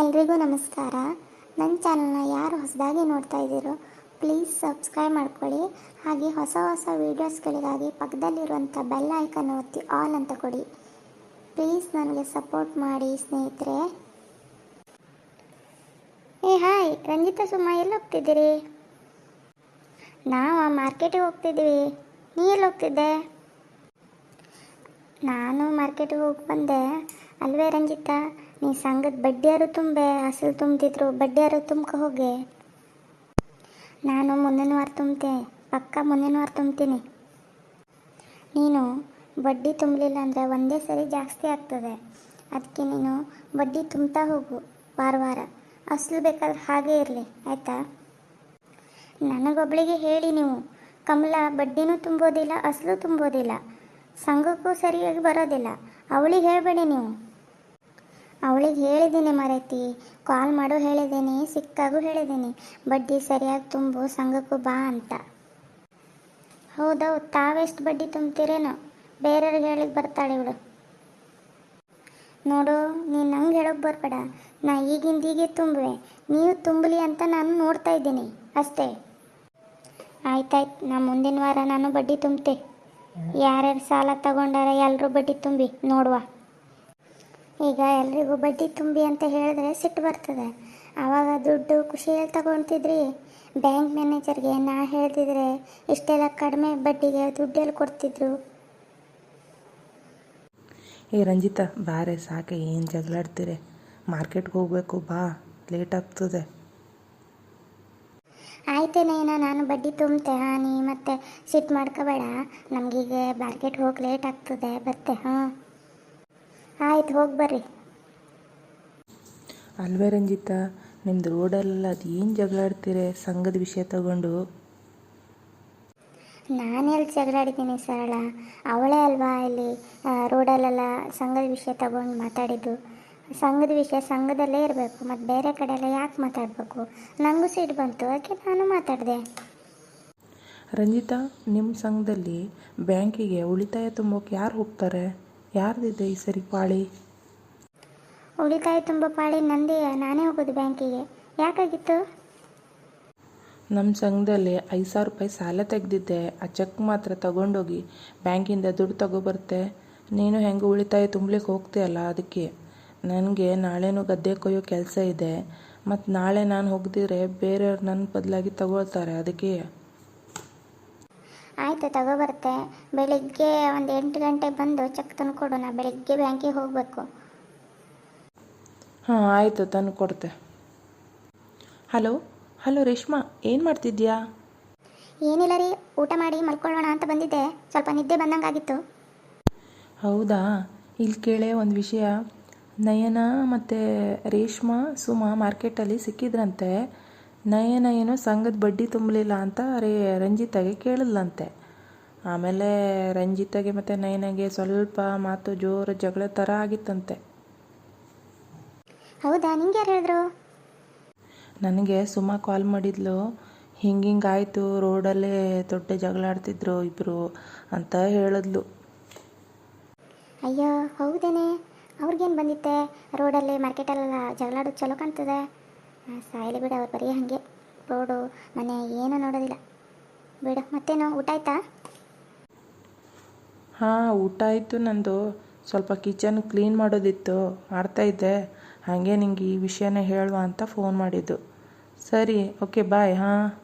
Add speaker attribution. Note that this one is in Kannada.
Speaker 1: ಎಲ್ರಿಗೂ ನಮಸ್ಕಾರ. ನನ್ನ ಚಾನಲ್ನ ಯಾರು ಹೊಸದಾಗಿ ನೋಡ್ತಾ ಇದ್ದೀರೋ ಪ್ಲೀಸ್ ಸಬ್ಸ್ಕ್ರೈಬ್ ಮಾಡ್ಕೊಳ್ಳಿ. ಹಾಗೆ ಹೊಸ ಹೊಸ ವೀಡಿಯೋಸ್ಗಳಿಗಾಗಿ ಪಕ್ಕದಲ್ಲಿರುವಂಥ ಬೆಲ್ ಐಕನ್ ಒತ್ತಿ ಆಲ್ ಅಂತ ಕೊಡಿ. ಪ್ಲೀಸ್ ನನಗೆ ಸಪೋರ್ಟ್ ಮಾಡಿ ಸ್ನೇಹಿತರೆ. ಏ ಹಾಯ್ ರಂಜಿತಾ ಸುಮ್ಮ ಎಲ್ಲಿ ಹೋಗ್ತಿದ್ದೀರಿ ನಾವು ಮಾರ್ಕೆಟಿಗೆ ಹೋಗ್ತಿದ್ದೀವಿ. ನೀ ಎಲ್ಲಿ ಹೋಗ್ತಿದ್ದೆ ನಾನು ಮಾರ್ಕೆಟಿಗೆ ಹೋಗಿ ಬಂದೆ. ಅಲ್ವೇ ರಂಜಿತಾ? ನೀ ಸಂಘದ ಬಡ್ಡಿಯಾರು ತುಂಬೆ ಅಸಲು ತುಂಬ್ತಿದ್ರು, ಬಡ್ಡಿಯಾರು ತುಂಬ್ಕ ಹೋಗೆ. ನಾನು ಮುಂದಿನ ವಾರ ತುಂಬ್ತೆ, ಪಕ್ಕ ಮುಂದಿನ ವಾರ ತುಂಬ್ತೀನಿ. ನೀನು ಬಡ್ಡಿ ತುಂಬಲಿಲ್ಲ ಅಂದರೆ ಒಂದೇ ಸರಿ ಜಾಸ್ತಿ ಆಗ್ತದೆ. ಅದಕ್ಕೆ ನೀನು ಬಡ್ಡಿ ತುಂಬ್ತಾ ಹೋಗು, ವಾರ ವಾರ. ಅಸಲು ಬೇಕಾದ್ರೆ ಹಾಗೇ ಇರಲಿ, ಆಯಿತಾ? ನನಗೊಬ್ಬಳಿಗೆ ಹೇಳಿ ನೀವು. ಕಮಲ ಬಡ್ಡಿನೂ ತುಂಬೋದಿಲ್ಲ, ಅಸಲು ತುಂಬೋದಿಲ್ಲ. ಸಂಘಕ್ಕೂ ಸರಿಯಾಗಿ ಬರೋದಿಲ್ಲ. ಅವಳಿಗೆ ಹೇಳಬೇಡಿ ನೀವು. ಅವಳಿಗೆ ಹೇಳಿದ್ದೀನಿ ಮರೈತಿ. ಕಾಲ್ ಮಾಡು ಹೇಳಿದ್ದೀನಿ, ಸಿಕ್ಕಾಗೂ ಹೇಳಿದ್ದೀನಿ. ಬಡ್ಡಿ ಸರಿಯಾಗಿ ತುಂಬು, ಸಂಘಕ್ಕೂ ಬಾ ಅಂತ. ಹೌದೌದು, ತಾವೆಷ್ಟು ಬಡ್ಡಿ ತುಂಬ್ತೀರೇನೋ? ಬೇರೆಯವ್ರಿಗೆ ಹೇಳಿ ಬರ್ತಾಳೆ ಇವಳು. ನೋಡು, ನೀನು ನಂಗೆ ಹೇಳೋಕೆ ಬರಬೇಡ. ನಾ ಈಗಿಂದ ಹೀಗೆ ತುಂಬುವೆ. ನೀವು ತುಂಬಲಿ ಅಂತ ನಾನು ನೋಡ್ತಾ ಇದ್ದೀನಿ. ಅಷ್ಟೇ. ಆಯ್ತಾಯ್ತು, ನಾ ಮುಂದಿನ ವಾರ ನಾನು ಬಡ್ಡಿ ತುಂಬ್ತೆ. ಯಾರ್ಯಾರು ಸಾಲ ತಗೊಂಡಾರ ಎಲ್ಲರೂ ಬಡ್ಡಿ ತುಂಬಿ, ನೋಡುವ. ಈಗ ಎಲ್ರಿಗೂ ಬಡ್ಡಿ ತುಂಬಿ ಅಂತ ಹೇಳಿದ್ರೆ ಸಿಟ್ಟು ಬರ್ತದೆ. ಆವಾಗ ದುಡ್ಡು ಖುಷಿಯಲ್ಲಿ ತಗೊಳ್ತಿದ್ರಿ. ಬ್ಯಾಂಕ್ ಮ್ಯಾನೇಜರ್ಗೆ ನಾ ಹೇಳ್ತಿದ್ರೆ ಇಷ್ಟೆಲ್ಲ ಕಡಿಮೆ ಬಡ್ಡಿಗೆ ದುಡ್ಡೆಲ್ಲಿ ಕೊಡ್ತಿದ್ರು.
Speaker 2: ಏ ರಂಜಿತಾ ಬಾರೆ ಸಾಕೆ ಏನು ಜಗಳಾಡ್ತೀರಿ? ಮಾರ್ಕೆಟ್ಗೆ ಹೋಗಬೇಕು ಬಾ ಲೇಟ್ ಆಗ್ತದೆ.
Speaker 1: ಆಯ್ತೇನೇನ ನಾನು ಬಡ್ಡಿ ತುಂಬ್ತೆ ಹಾಂ ನೀ ಮತ್ತೆ ಸಿಟ್ ಮಾಡ್ಕೋಬೇಡ. ನಮಗೀಗ ಮಾರ್ಕೆಟ್ ಹೋಗಿ ಲೇಟ್ ಆಗ್ತದೆ ಬರ್ತೆ ಹಾಂ ಆಯ್ತು ಹೋಗಿ ಬರ್ರಿ.
Speaker 2: ಅಲ್ವೇ ರಂಜಿತ ನಿಮ್ದು ರೋಡಲ್ಲ ಅದು ಏನು ಜಗಳಾಡ್ತೀರಿ ಸಂಘದ ವಿಷಯ ತಗೊಂಡು.
Speaker 1: ನಾನೆಲ್ಲಿ ಜಗಳಾಡಿದ್ದೀನಿ ಸರಳ. ಅವಳೇ ಅಲ್ವಾ ಇಲ್ಲಿ ರೋಡಲ್ಲೆಲ್ಲ ಸಂಘದ ವಿಷಯ ತಗೊಂಡು ಮಾತಾಡಿದ್ದು? ಸಂಘದ ವಿಷಯ ಸಂಘದಲ್ಲೇ ಇರಬೇಕು ಮತ್ತು ಬೇರೆ ಕಡೆ ಎಲ್ಲ ಯಾಕೆ ಮಾತಾಡಬೇಕು? ನನಗೂ ಸೀಟ್ ಬಂತು ಅದಕ್ಕೆ ನಾನು ಮಾತಾಡಿದೆ.
Speaker 2: ರಂಜಿತಾ ನಿಮ್ಮ ಸಂಘದಲ್ಲಿ ಬ್ಯಾಂಕಿಗೆ ಉಳಿತಾಯ ತುಂಬೋಕೆ ಯಾರು ಹೋಗ್ತಾರೆ? ಯಾರ್ದಿದೆ ಈ ಸರಿ ಪಾಳಿ?
Speaker 1: ಉಳಿತಾಯ ತುಂಬ ಪಾಳಿ ನಂದೇ ನಾನೇ ಹೋಗೋದು ಬ್ಯಾಂಕಿಗೆ. ಯಾಕಾಗಿತ್ತು?
Speaker 2: ನಮ್ಮ ಸಂಘದಲ್ಲಿ ಐದು ಸಾವಿರ ರೂಪಾಯಿ ಸಾಲ ತೆಗೆದಿದ್ದೆ. ಆ ಚೆಕ್ ಮಾತ್ರ ತಗೊಂಡೋಗಿ ಬ್ಯಾಂಕಿಂದ ದುಡ್ಡು ತಗೊಬರ್ತೆ ನೀನು ಹೆಂಗೆ ಉಳಿತಾಯ ತುಂಬಲಿಕ್ಕೆ ಹೋಗ್ತೀಯಲ್ಲ ಅದಕ್ಕೆ. ನನಗೆ ನಾಳೆನೂ ಗದ್ದೆ ಕೊಯ್ಯೋ ಕೆಲಸ ಇದೆ. ಮತ್ತು ನಾಳೆ ನಾನು ಹೋಗದಿದ್ರೆ ಬೇರೆಯವ್ರು ನನ್ನ ಬದಲಾಗಿ ತಗೊಳ್ತಾರೆ ಅದಕ್ಕೆ.
Speaker 1: ಆಯಿತು ತಗೋಬರ್ತೆ ಬೆಳಿಗ್ಗೆ ಒಂದು ಎಂಟು ಗಂಟೆಗೆ ಬಂದು ಚೆಕ್ ತಂದು ಕೊಡು ನಾ ಬೆಳಿಗ್ಗೆ ಬ್ಯಾಂಕಿಗೆ ಹೋಗಬೇಕು.
Speaker 2: ಹಾಂ ಆಯಿತು ತಂದು ಕೊಡ್ತೆ ಹಲೋ ಹಲೋ ರೇಷ್ಮಾ ಏನು ಮಾಡ್ತಿದ್ಯಾ?
Speaker 1: ಏನಿಲ್ಲ ರೀ ಊಟ ಮಾಡಿ ಮಲ್ಕೊಳ್ಳೋಣ ಅಂತ ಬಂದಿದ್ದೆ. ಸ್ವಲ್ಪ ನಿದ್ದೆ ಬಂದಂಗಾಗಿತ್ತು.
Speaker 2: ಹೌದಾ? ಇಲ್ಲಿ ಕೇಳೆ ಒಂದು ವಿಷಯ. ನಯನ ಮತ್ತು ರೇಷ್ಮಾ ಸುಮಾ ಮಾರ್ಕೆಟಲ್ಲಿ ಸಿಕ್ಕಿದ್ರಂತೆ. ನಯನ ಏನೋ ಸಂಘದ ಬಡ್ಡಿ ತುಂಬಲಿಲ್ಲ ಅಂತ ರೇ ರಂಜಿತಾಗೆ ಕೇಳಿದ್ಲಂತೆ. ಆಮೇಲೆ ರಂಜಿತಾಗೆ ಮತ್ತು ನಯನಗೆ ಸ್ವಲ್ಪ ಮಾತು ಜೋರು ಜಗಳ ಥರ ಆಗಿತ್ತಂತೆ.
Speaker 1: ಹೌದಾ? ನಿಂಗೆ ಯಾರು ಹೇಳಿದ್ರು?
Speaker 2: ನನಗೆ ಸುಮಾ ಕಾಲ್ ಮಾಡಿದ್ಲು ಹಿಂಗೆ ಹಿಂಗೆ ಆಯಿತು ರೋಡಲ್ಲೇ ದೊಡ್ಡ ಜಗಳ ಆಡ್ತಿದ್ರು ಇಬ್ಬರು ಅಂತ ಹೇಳಿದ್ಲು.
Speaker 1: ಅಯ್ಯೋ ಹೌದೇನೆ. ಅವ್ರಿಗೇನು ಬಂದಿತ್ತೆ? ರೋಡಲ್ಲಿ ಮಾರ್ಕೆಟಲ್ಲೆಲ್ಲ ಜಗಳಾಡೋದು ಚಲೋ ಕಾಣ್ತದೆ. ಸಾಯಲಿ ಬಿಡು, ಅವ್ರು ಬರೀ ಹಾಗೆ ರೋಡು ಮನೆ ಏನೂ ನೋಡೋದಿಲ್ಲ. ಬಿಡು, ಮತ್ತೇನು? ಊಟ ಆಯ್ತಾ?
Speaker 2: ಹಾಂ, ಊಟ ಆಯಿತು ನಂದು. ಸ್ವಲ್ಪ ಕಿಚನ್ ಕ್ಲೀನ್ ಮಾಡೋದಿತ್ತು. ಮಾಡ್ತಾಯಿದ್ದೆ ಹಾಗೆ ನಿಂಗೆ ಈ ವಿಷಯನ ಹೇಳುವ ಅಂತ ಫೋನ್ ಮಾಡಿದ್ದು. ಸರಿ, ಓಕೆ, ಬಾಯ್, ಹಾಂ.